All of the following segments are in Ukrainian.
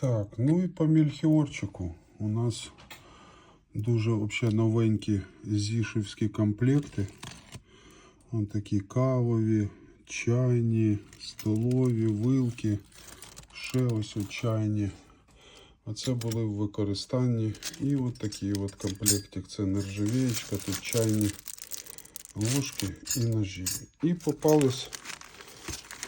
Так, ну і по мельхіорчику. У нас дуже вообще новенькі зішевські комплекти. Вон такі кавові, чайні, столові, вилки, ще ось чайні. Оце були в використанні. І от такий от комплектик. Це нержавієчка, тут чайні ложки і ножі. І попались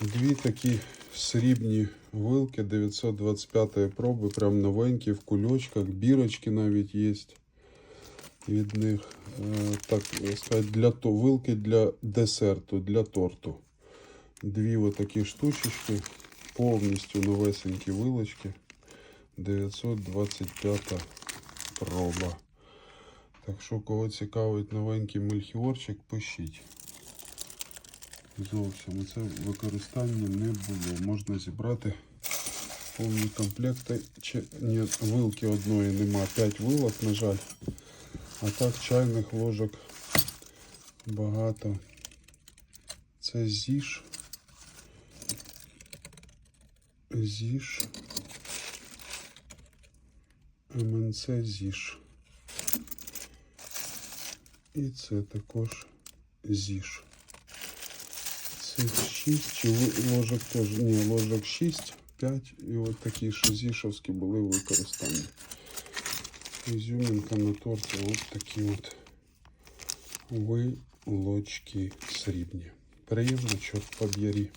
дві такі срібні вилки 925 проби, прям новенькі в кульочках, бірочки навіть є від них. Е, Так сказати, для то, вилки для десерту, для торту. Дві отакі штучечки, повністю новесенькі вилочки. 925 проба. Так що, кого цікавить новенький мельхіорчик, пишіть. Зовсім це використання не було. Можна зібрати повні комплекти. Чи ні, вилки одної нема. 5 вилок, на жаль. А так чайних ложок багато. Це зіж. Зіж. МНЦ зіж. І це також зіж. Цих 6 чи ложок теж. Ні, ложок 6, 5 і от такі шизішовські зішовські були в використанні. Ізюминка на торті от такі от вилочки срібні. Приємно, чорт поб'єрі.